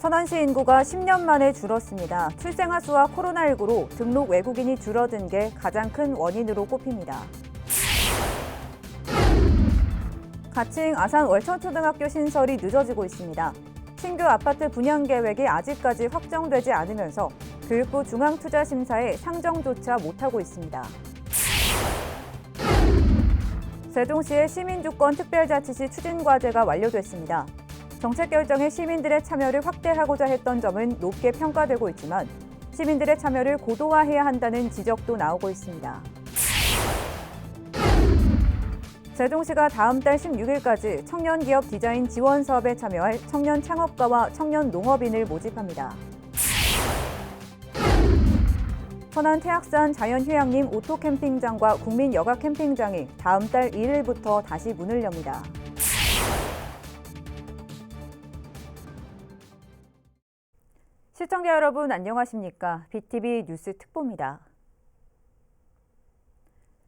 천안시 인구가 10년 만에 줄었습니다. 출생아 수와 코로나19로 등록 외국인이 줄어든 게 가장 큰 원인으로 꼽힙니다. 가칭 아산 월천초등학교 신설이 늦어지고 있습니다. 신규 아파트 분양 계획이 아직까지 확정되지 않으면서 교육부 중앙투자심사에 상정조차 못하고 있습니다. 세종시의 시민주권 특별자치시 추진과제가 완료됐습니다. 정책 결정에 시민들의 참여를 확대하고자 했던 점은 높게 평가되고 있지만 시민들의 참여를 고도화해야 한다는 지적도 나오고 있습니다. 세종시가 다음 달 16일까지 청년 기업 디자인 지원 사업에 참여할 청년 창업가와 청년 농업인을 모집합니다. 천안 태악산 자연휴양림 오토 캠핑장과 국민 여가 캠핑장이 다음 달 1일부터 다시 문을 엽니다. 시청자 여러분 안녕하십니까? BTV 뉴스 특보입니다.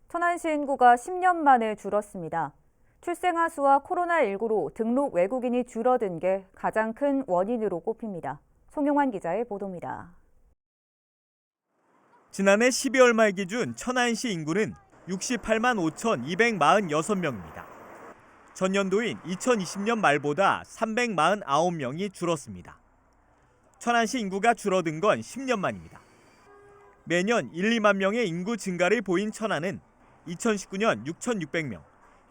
천안 시 인구가 10년 만에 줄었습니다. 출생아 수와 코로나19로 등록 외국인이 줄어든 게 가장 큰 원인으로 꼽힙니다. 송용환 기자의 보도입니다. 지난해 12월 말 기준 천안시 인구는 68만 5,246명입니다. 전년도인 2020년 말보다 349명이 줄었습니다. 천안시 인구가 줄어든 건 10년 만입니다. 매년 1, 2만 명의 인구 증가를 보인 천안은 2019년 6,600명,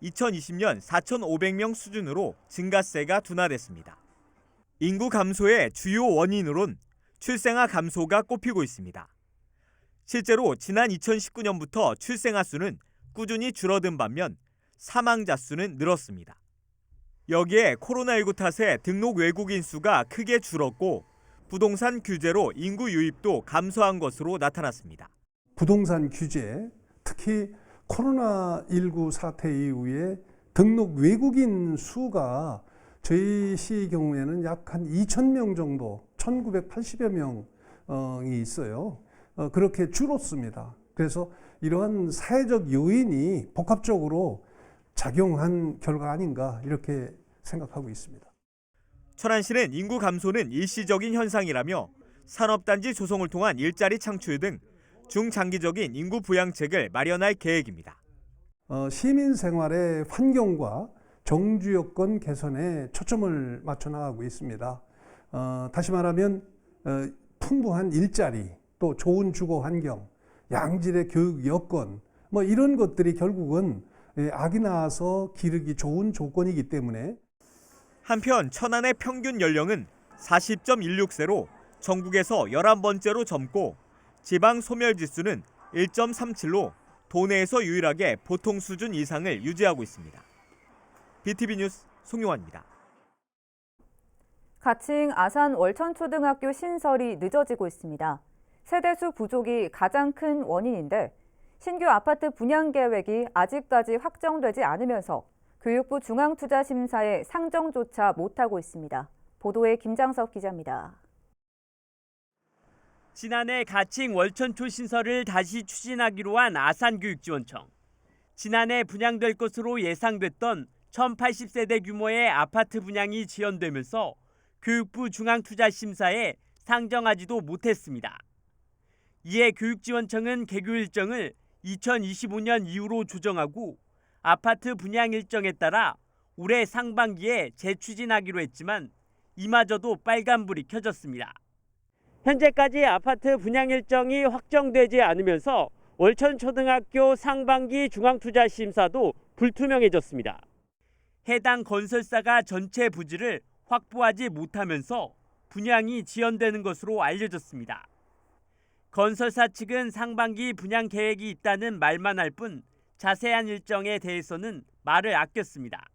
2020년 4,500명 수준으로 증가세가 둔화됐습니다. 인구 감소의 주요 원인으론 출생아 감소가 꼽히고 있습니다. 실제로 지난 2019년부터 출생아 수는 꾸준히 줄어든 반면 사망자 수는 늘었습니다. 여기에 코로나19 탓에 등록 외국인 수가 크게 줄었고 부동산 규제로 인구 유입도 감소한 것으로 나타났습니다. 부동산 규제, 특히 코로나19 사태 이후에 등록 외국인 수가 저희 시 경우에는 약 한 2,000명 정도, 1,980여 명이 있어요. 어, 그렇게 줄었습니다. 그래서 이러한 사회적 요인이 복합적으로 작용한 결과 아닌가 이렇게 생각하고 있습니다. 천안시는 인구 감소는 일시적인 현상이라며 산업단지 조성을 통한 일자리 창출 등 중장기적인 인구 부양책을 마련할 계획입니다. 어, 시민 생활의 환경과 정주 여건 개선에 초점을 맞춰 나가고 있습니다. 어, 다시 말하면 어, 풍부한 일자리, 또 좋은 주거 환경, 양질의 교육 여건, 뭐 이런 것들이 결국은 예, 아기 낳아서 기르기 좋은 조건이기 때문에 한편 천안의 평균 연령은 40.16세로 전국에서 11번째로 젊고 지방 소멸 지수는 1.37로 도내에서 유일하게 보통 수준 이상을 유지하고 있습니다. BTV 뉴스 송용환입니다. 가칭 아산 월천초등학교 신설이 늦어지고 있습니다. 세대수 부족이 가장 큰 원인인데 신규 아파트 분양 계획이 아직까지 확정되지 않으면서 교육부 중앙투자심사에 상정조차 못하고 있습니다. 보도에 김장석 기자입니다. 지난해 가칭 월천초 신설을 다시 추진하기로 한 아산교육지원청. 지난해 분양될 것으로 예상됐던 1080세대 규모의 아파트 분양이 지연되면서 교육부 중앙투자심사에 상정하지도 못했습니다. 이에 교육지원청은 개교 일정을 2025년 이후로 조정하고 아파트 분양 일정에 따라 올해 상반기에 재추진하기로 했지만 이마저도 빨간불이 켜졌습니다. 현재까지 아파트 분양 일정이 확정되지 않으면서 월천초등학교 상반기 중앙투자심사도 불투명해졌습니다. 해당 건설사가 전체 부지를 확보하지 못하면서 분양이 지연되는 것으로 알려졌습니다. 건설사 측은 상반기 분양 계획이 있다는 말만 할 뿐 자세한 일정에 대해서는 말을 아꼈습니다.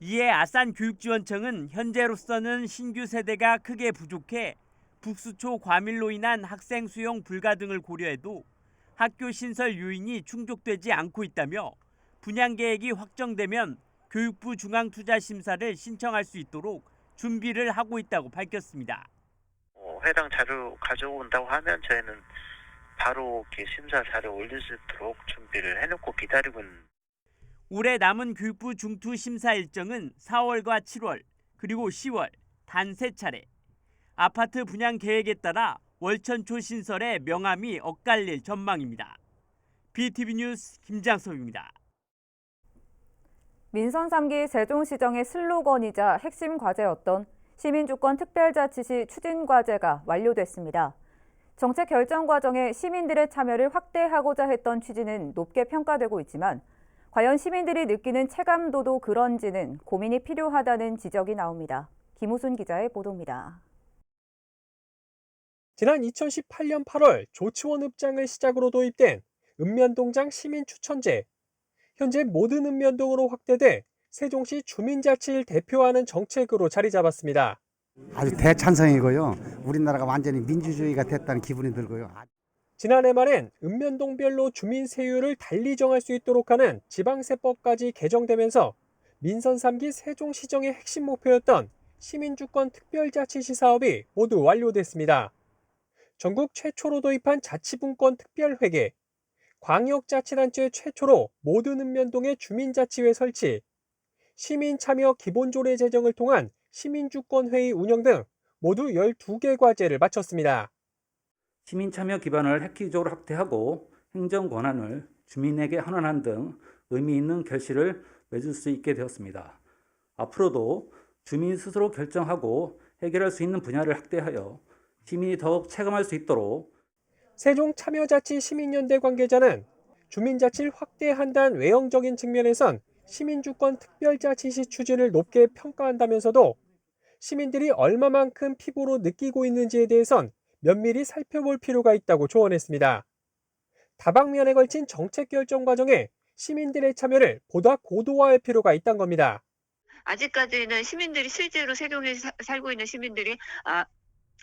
이에 아산 교육지원청은 현재로서는 신규 세대가 크게 부족해 북수초 과밀로 인한 학생 수용 불가 등을 고려해도 학교 신설 요인이 충족되지 않고 있다며 분양 계획이 확정되면 교육부 중앙투자심사를 신청할 수 있도록 준비를 하고 있다고 밝혔습니다. 어, 해당 자료 가져온다고 하면 저희는 바로 이렇게 심사 자료 올릴 수 있도록 준비를 해놓고 기다리고 있는 올해 남은 교육부 중투 심사 일정은 4월과 7월 그리고 10월 단 세 차례. 아파트 분양 계획에 따라 월천초 신설의 명암이 엇갈릴 전망입니다. BTV 뉴스 김장섭입니다. 민선 3기 세종시정의 슬로건이자 핵심 과제였던 시민주권 특별자치시 추진 과제가 완료됐습니다. 정책 결정 과정에 시민들의 참여를 확대하고자 했던 취지는 높게 평가되고 있지만 과연 시민들이 느끼는 체감도도 그런지는 고민이 필요하다는 지적이 나옵니다. 김우순 기자의 보도입니다. 지난 2018년 8월 조치원 읍장을 시작으로 도입된 읍면동장 시민추천제. 현재 모든 읍면동으로 확대돼 세종시 주민자치를 대표하는 정책으로 자리 잡았습니다. 아주 대찬성이고요. 우리나라가 완전히 민주주의가 됐다는 기분이 들고요. 아- 지난해 말엔 읍면동별로 주민 세율을 달리 정할 수 있도록 하는 지방세법까지 개정되면서 민선 3기 세종시정의 핵심 목표였던 시민주권 특별자치시 사업이 모두 완료됐습니다. 전국 최초로 도입한 자치분권 특별회계, 광역자치단체 최초로 모든 읍면동의 주민자치회 설치, 시민참여 기본조례 제정을 통한 시민주권회의 운영 등 모두 12개 과제를 마쳤습니다. 시민 참여 기반을 획기적으로 확대하고 행정 권한을 주민에게 환원한 등 의미 있는 결실을 맺을 수 있게 되었습니다. 앞으로도 주민 스스로 결정하고 해결할 수 있는 분야를 확대하여 시민이 더욱 체감할 수 있도록 세종 참여자치 시민연대 관계자는 주민자치를 확대한다는 외형적인 측면에선 시민주권 특별자치시 추진을 높게 평가한다면서도 시민들이 얼마만큼 피부로 느끼고 있는지에 대해선 면밀히 살펴볼 필요가 있다고 조언했습니다. 다방면에 걸친 정책 결정 과정에 시민들의 참여를 보다 고도화할 필요가 있다는 겁니다. 아직까지는 시민들이 실제로 세종에 사- 살고 있는 시민들이 아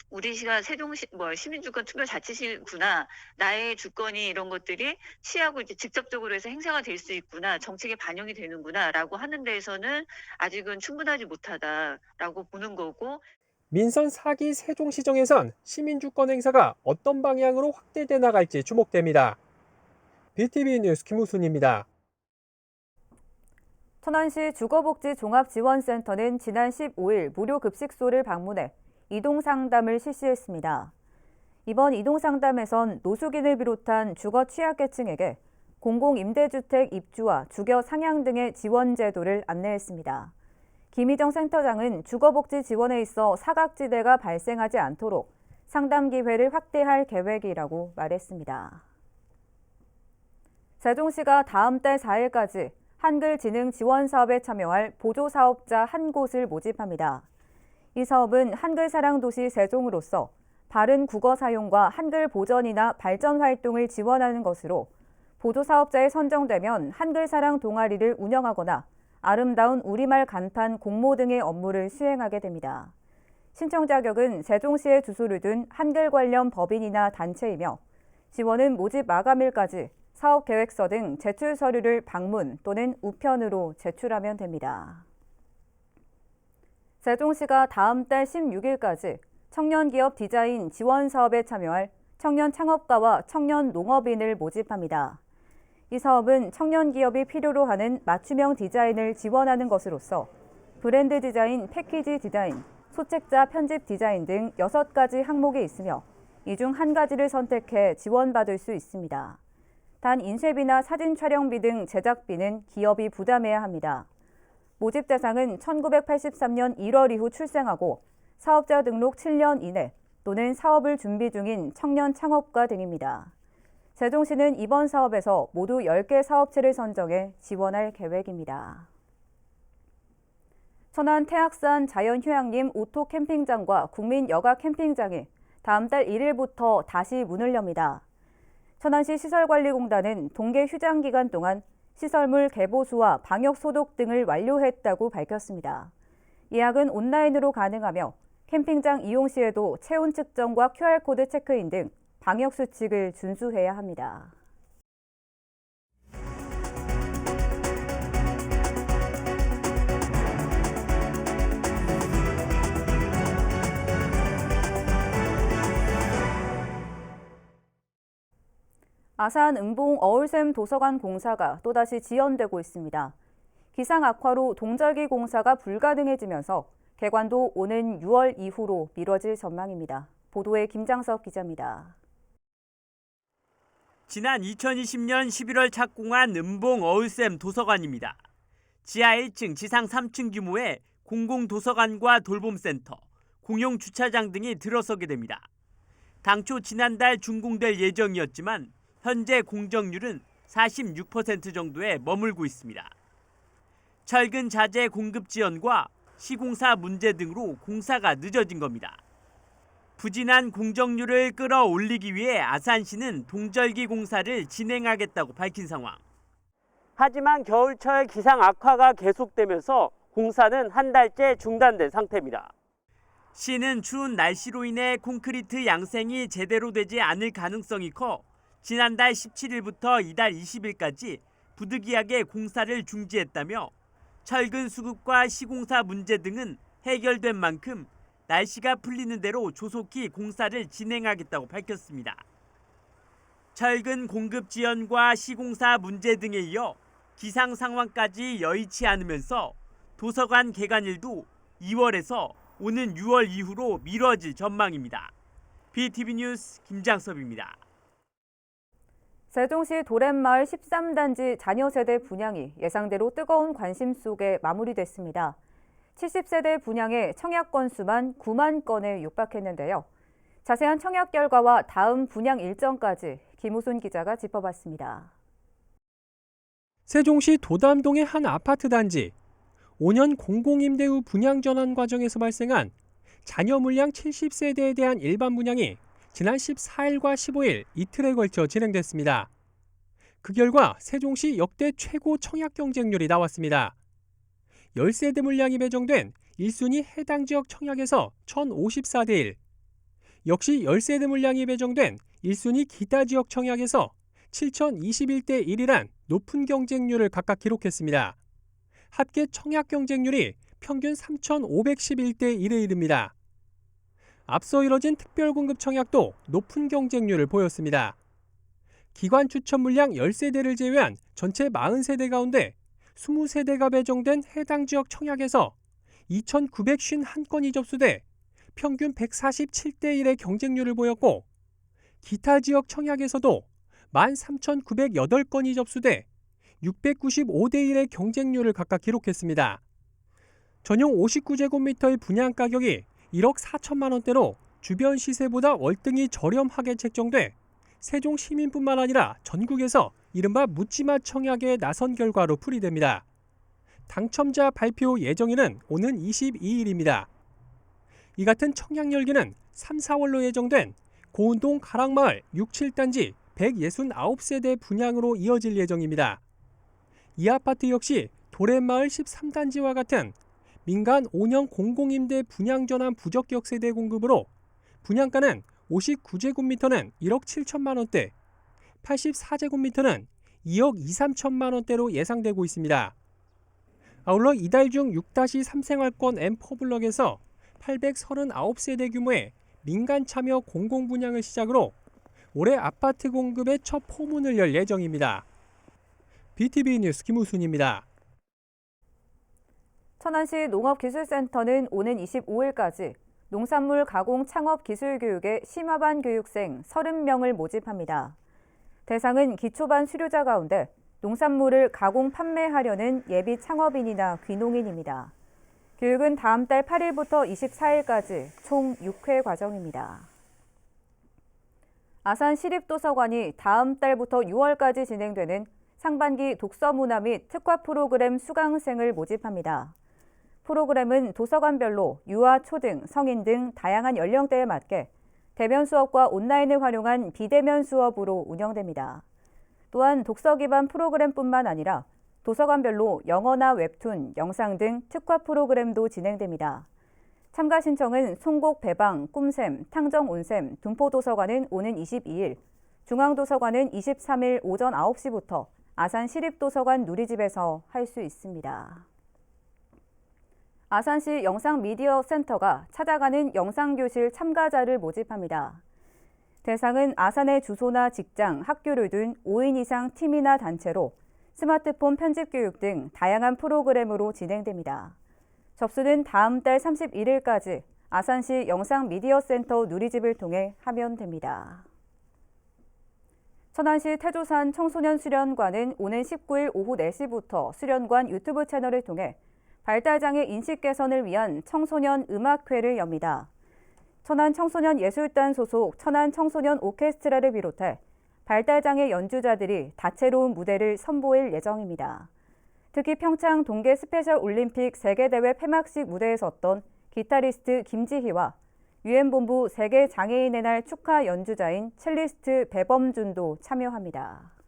우리 시가 세종시 뭐 시민주권 특별자치시구나. 나의 주권이 이런 것들이 시하고 이제 직접적으로 해서 행사가 될 수 있구나. 정책에 반영이 되는구나라고 하는 데에서는 아직은 충분하지 못하다라고 보는 거고. 민선 4기 세종시정에선 시민주권 행사가 어떤 방향으로 확대돼 나갈지 주목됩니다. BTV 뉴스 김우순입니다. 천안시 주거복지종합지원센터는 지난 15일 무료 급식소를 방문해 이동 상담을 실시했습니다. 이번 이동 상담에선 노숙인을 비롯한 주거 취약계층에게 공공임대주택 입주와 주거 상향 등의 지원 제도를 안내했습니다. 김희정 센터장은 주거복지 지원에 있어 사각지대가 발생하지 않도록 상담 기회를 확대할 계획이라고 말했습니다. 세종시가 다음 달 4일까지 한글 지능 지원 사업에 참여할 보조 사업자 한 곳을 모집합니다. 이 사업은 한글 사랑 도시 세종으로서 바른 국어 사용과 한글 보전이나 발전 활동을 지원하는 것으로 보조 사업자에 선정되면 한글 사랑 동아리를 운영하거나 아름다운 우리말 간판 공모 등의 업무를 수행하게 됩니다. 신청 자격은 세종시에 주소를 둔 한글 관련 법인이나 단체이며 지원은 모집 마감일까지 사업 계획서 등 제출 서류를 방문 또는 우편으로 제출하면 됩니다. 세종시가 다음 달 16일까지 청년 기업 디자인 지원 사업에 참여할 청년 창업가와 청년 농업인을 모집합니다. 이 사업은 청년 기업이 필요로 하는 맞춤형 디자인을 지원하는 것으로서 브랜드 디자인, 패키지 디자인, 소책자 편집 디자인 등 6가지 항목이 있으며 이 중 한 가지를 선택해 지원받을 수 있습니다. 단 인쇄비나 사진 촬영비 등 제작비는 기업이 부담해야 합니다. 모집 대상은 1983년 1월 이후 출생하고 사업자 등록 7년 이내 또는 사업을 준비 중인 청년 창업가 등입니다. 세종시는 이번 사업에서 모두 10개 사업체를 선정해 지원할 계획입니다. 천안 태악산 자연휴양림 오토 캠핑장과 국민 여가 캠핑장이 다음 달 1일부터 다시 문을 엽니다. 천안시 시설관리공단은 동계 휴장 기간 동안 시설물 개보수와 방역 소독 등을 완료했다고 밝혔습니다. 예약은 온라인으로 가능하며 캠핑장 이용 시에도 체온 측정과 QR코드 체크인 등 방역 수칙을 준수해야 합니다. 아산 은봉 어울샘 도서관 공사가 또다시 지연되고 있습니다. 기상 악화로 동절기 공사가 불가능해지면서 개관도 오는 6월 이후로 미뤄질 전망입니다. 보도에 김장석 기자입니다. 지난 2020년 11월 착공한 음봉 어울샘 도서관입니다. 지하 1층, 지상 3층 규모의 공공 도서관과 돌봄센터, 공용 주차장 등이 들어서게 됩니다. 당초 지난달 준공될 예정이었지만 현재 공정률은 46% 정도에 머물고 있습니다. 철근 자재 공급 지연과 시공사 문제 등으로 공사가 늦어진 겁니다. 부진한 공정률을 끌어올리기 위해 아산시는 동절기 공사를 진행하겠다고 밝힌 상황. 하지만 겨울철 기상 악화가 계속되면서 공사는 한 달째 중단된 상태입니다. 시는 추운 날씨로 인해 콘크리트 양생이 제대로 되지 않을 가능성이 커 지난달 17일부터 이달 20일까지 부득이하게 공사를 중지했다며 철근 수급과 시공사 문제 등은 해결된 만큼 날씨가 풀리는 대로 조속히 공사를 진행하겠다고 밝혔습니다. 철근 공급 지연과 시공사 문제 등에 이어 기상 상황까지 여의치 않으면서 도서관 개관일도 2월에서 오는 6월 이후로 미뤄질 전망입니다. BTV 뉴스 김장섭입니다. 세종시 도랜마을 13단지 자녀 세대 분양이 예상대로 뜨거운 관심 속에 마무리됐습니다. 70세대 분양의 청약 건수만 9만 건에 육박했는데요. 자세한 청약 결과와 다음 분양 일정까지 김우순 기자가 짚어봤습니다. 세종시 도담동의 한 아파트 단지. 5년 공공임대 후 분양 전환 과정에서 발생한 자녀 물량 70세대에 대한 일반 분양이 지난 14일과 15일 이틀에 걸쳐 진행됐습니다. 그 결과 세종시 역대 최고 청약 경쟁률이 나왔습니다. 10세대 물량이 배정된 1순위 해당 지역 청약에서 1054대 1, 역시 10세대 물량이 배정된 1순위 기타 지역 청약에서 7021대 1이란 높은 경쟁률을 각각 기록했습니다. 합계 청약 경쟁률이 평균 3,511대 1에 이릅니다. 앞서 이뤄진 특별공급 청약도 높은 경쟁률을 보였습니다. 기관 추천 물량 10세대를 제외한 전체 40세대 가운데 20세대가 배정된 해당 지역 청약에서 2,951건이 접수돼 평균 147대 1의 경쟁률을 보였고 기타 지역 청약에서도 13,908건이 접수돼 695대 1의 경쟁률을 각각 기록했습니다. 전용 59제곱미터의 분양 가격이 1억 4천만 원대로 주변 시세보다 월등히 저렴하게 책정돼 세종 시민뿐만 아니라 전국에서 이른바 묻지마 청약에 나선 결과로 풀이됩니다. 당첨자 발표 예정일은 오는 22일입니다. 이 같은 청약 열기는 3, 4월로 예정된 고운동 가락마을 6, 7단지 169세대 분양으로 이어질 예정입니다. 이 아파트 역시 도랜마을 13단지와 같은 민간 5년 공공임대 분양전환 부적격 세대 공급으로 분양가는 59제곱미터는 1억 7천만 원대, 84제곱미터는 2억 2, 3천만 원대로 예상되고 있습니다. 아울러 이달 중 6-3 생활권 M4 블럭에서 839세대 규모의 민간 참여 공공 분양을 시작으로 올해 아파트 공급의 첫 포문을 열 예정입니다. BTV 뉴스 김우순입니다. 천안시 농업기술센터는 오는 25일까지 농산물 가공 창업 기술 교육에 심화반 교육생 30명을 모집합니다. 대상은 기초반 수료자 가운데 농산물을 가공 판매하려는 예비 창업인이나 귀농인입니다. 교육은 다음 달 8일부터 24일까지 총 6회 과정입니다. 아산 시립도서관이 다음 달부터 6월까지 진행되는 상반기 독서 문화 및 특화 프로그램 수강생을 모집합니다. 프로그램은 도서관별로 유아, 초등, 성인 등 다양한 연령대에 맞게 대면 수업과 온라인을 활용한 비대면 수업으로 운영됩니다. 또한 독서 기반 프로그램뿐만 아니라 도서관별로 영어나 웹툰, 영상 등 특화 프로그램도 진행됩니다. 참가 신청은 송곡 배방, 꿈샘, 탕정 온샘, 둔포도서관은 오는 22일, 중앙도서관은 23일 오전 9시부터 아산 시립도서관 누리집에서 할 수 있습니다. 아산시 영상미디어센터가 찾아가는 영상교실 참가자를 모집합니다. 대상은 아산의 주소나 직장, 학교를 둔 5인 이상 팀이나 단체로 스마트폰 편집 교육 등 다양한 프로그램으로 진행됩니다. 접수는 다음 달 31일까지 아산시 영상미디어센터 누리집을 통해 하면 됩니다. 천안시 태조산 청소년 수련관은 오는 19일 오후 4시부터 수련관 유튜브 채널을 통해 발달장애 인식 개선을 위한 청소년 음악회를 엽니다. 천안 청소년 예술단 소속 천안 청소년 오케스트라를 비롯해 발달장애 연주자들이 다채로운 무대를 선보일 예정입니다. 특히 평창 동계 스페셜 올림픽 세계대회 폐막식 무대에 섰던 기타리스트 김지희와 유엔본부 세계장애인의 날 축하 연주자인 첼리스트 배범준도 참여합니다.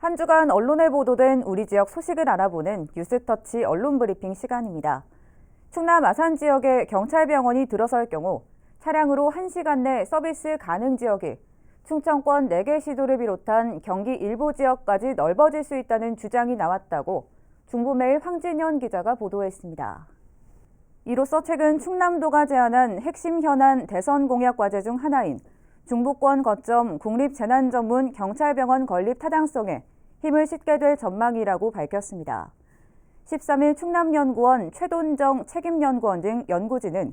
한 주간 언론에 보도된 우리 지역 소식을 알아보는 뉴스터치 언론 브리핑 시간입니다. 충남 아산 지역에 경찰병원이 들어설 경우 차량으로 1시간 내 서비스 가능 지역이 충청권 4개 시도를 비롯한 경기 일부 지역까지 넓어질 수 있다는 주장이 나왔다고 중부매일 황진현 기자가 보도했습니다. 이로써 최근 충남도가 제안한 핵심 현안 대선 공약 과제 중 하나인 중부권 거점 국립재난전문 경찰병원 건립 타당성에 힘을 싣게 될 전망이라고 밝혔습니다. 13일 충남연구원 최돈정 책임연구원 등 연구진은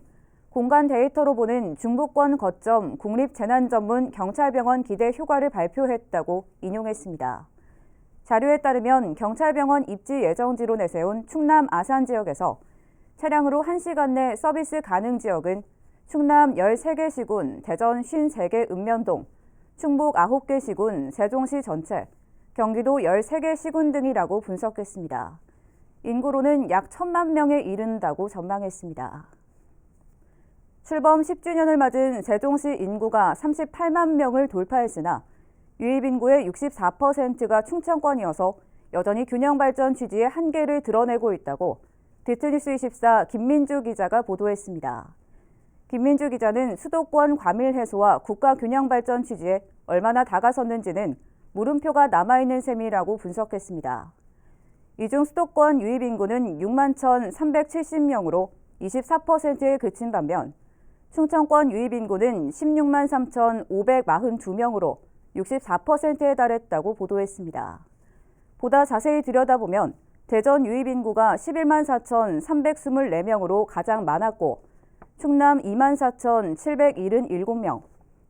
공간 데이터로 보는 중부권 거점 국립재난전문 경찰병원 기대 효과를 발표했다고 인용했습니다. 자료에 따르면 경찰병원 입지 예정지로 내세운 충남 아산 지역에서 차량으로 1시간 내 서비스 가능 지역은 충남 13개 시군, 대전 53개 읍면동, 충북 9개 시군, 세종시 전체, 경기도 13개 시군 등이라고 분석했습니다. 인구로는 약 1천만 명에 이른다고 전망했습니다. 출범 10주년을 맞은 세종시 인구가 38만 명을 돌파했으나 유입 인구의 64%가 충청권이어서 여전히 균형 발전 취지의 한계를 드러내고 있다고 디트니스 24 김민주 기자가 보도했습니다. 김민주 기자는 수도권 과밀 해소와 국가 균형 발전 취지에 얼마나 다가섰는지는 물음표가 남아있는 셈이라고 분석했습니다. 이중 수도권 유입 인구는 6만 1,370명으로 24%에 그친 반면 충청권 유입 인구는 16만 3,542명으로 64%에 달했다고 보도했습니다. 보다 자세히 들여다보면 대전 유입 인구가 11만 4,324명으로 가장 많았고 충남 2만 4,777명,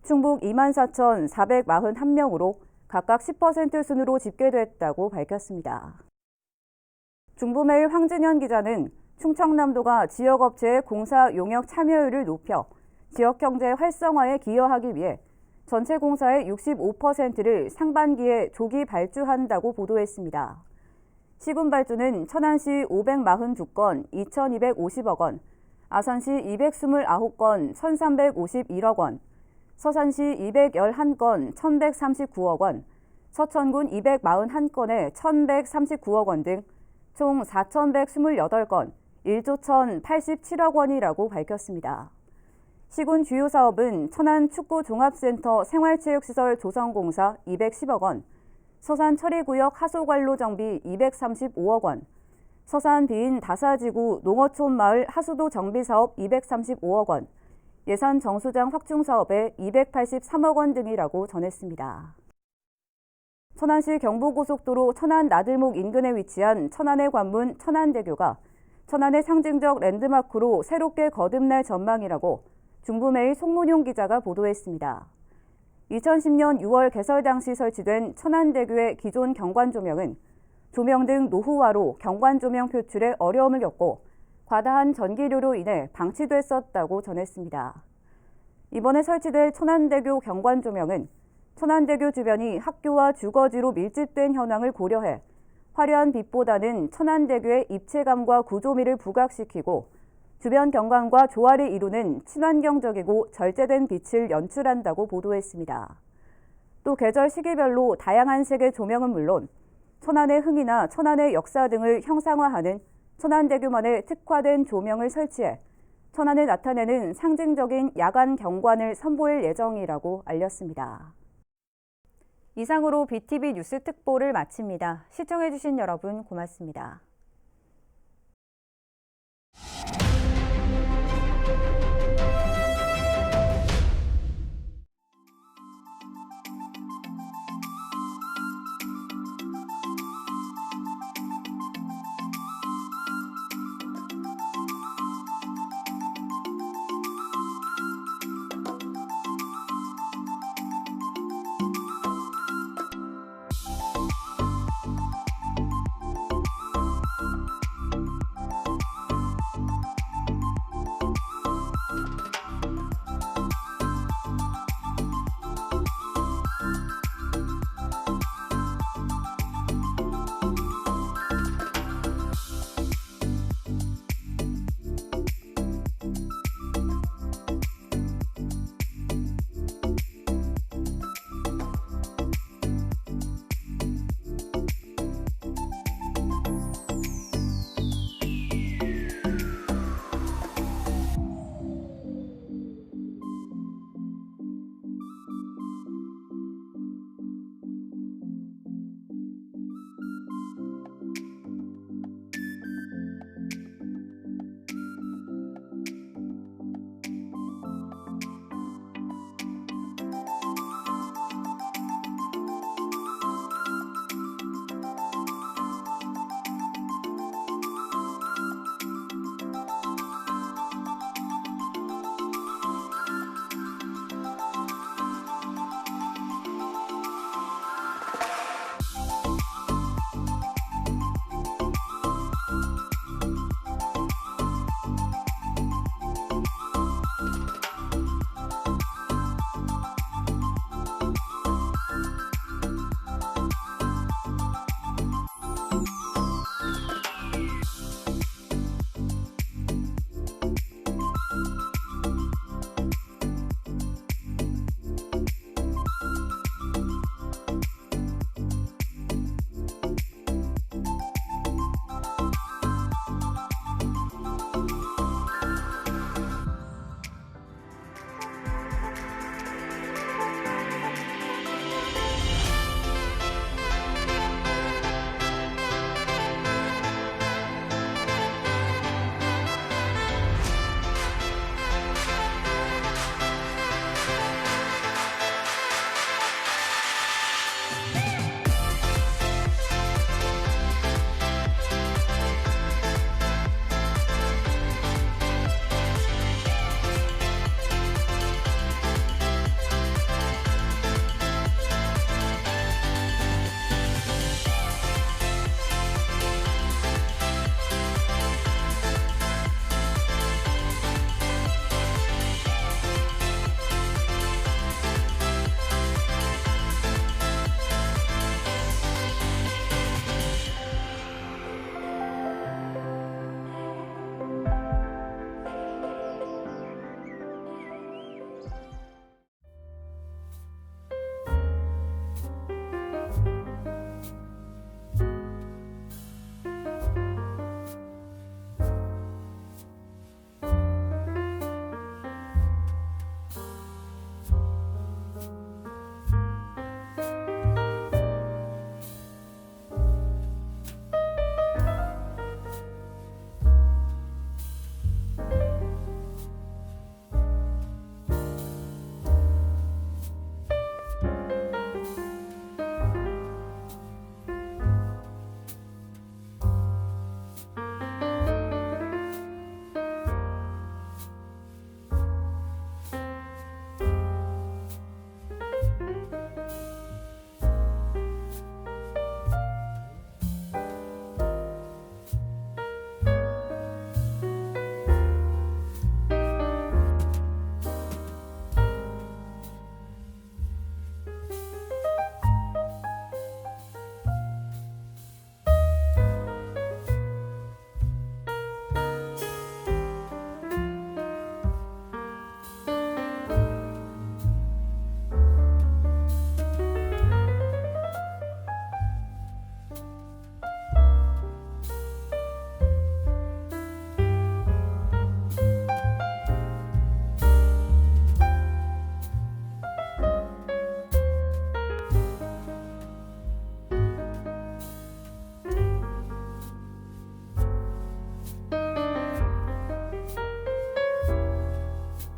충북 2만 4,441명으로 각각 10% 순으로 집계됐다고 밝혔습니다. 중부매일 황진현 기자는 충청남도가 지역업체의 공사 용역 참여율을 높여 지역 경제 활성화에 기여하기 위해 전체 공사의 65%를 상반기에 조기 발주한다고 보도했습니다. 시군 발주는 천안시 542건 2,250억 원, 아산시 229건 1,351억 원, 서산시 211건 1,139억 원, 서천군 241건에 1,139억 원 등 총 4,128건 1조 1,087억 원이라고 밝혔습니다. 시군 주요 사업은 천안 축구 종합센터 생활체육시설 조성공사 210억 원, 서산 처리구역 하소관로 정비 235억 원, 서산 비인 다사지구 농어촌 마을 하수도 정비 사업 235억 원, 예산 정수장 확충 사업에 283억 원 등이라고 전했습니다. 천안시 경부고속도로 천안 나들목 인근에 위치한 천안의 관문 천안대교가 천안의 상징적 랜드마크로 새롭게 거듭날 전망이라고 중부매일 송문용 기자가 보도했습니다. 2010년 6월 개설 당시 설치된 천안대교의 기존 경관 조명은 조명 등 노후화로 경관 조명 표출에 어려움을 겪고 과다한 전기료로 인해 방치됐었다고 전했습니다. 이번에 설치될 천안대교 경관 조명은 천안대교 주변이 학교와 주거지로 밀집된 현황을 고려해 화려한 빛보다는 천안대교의 입체감과 구조미를 부각시키고 주변 경관과 조화를 이루는 친환경적이고 절제된 빛을 연출한다고 보도했습니다. 또 계절 시기별로 다양한 색의 조명은 물론 천안의 흥이나 천안의 역사 등을 형상화하는 천안대교만의 특화된 조명을 설치해 천안을 나타내는 상징적인 야간 경관을 선보일 예정이라고 알렸습니다. 이상으로 BTV 뉴스 특보를 마칩니다. 시청해주신 여러분 고맙습니다.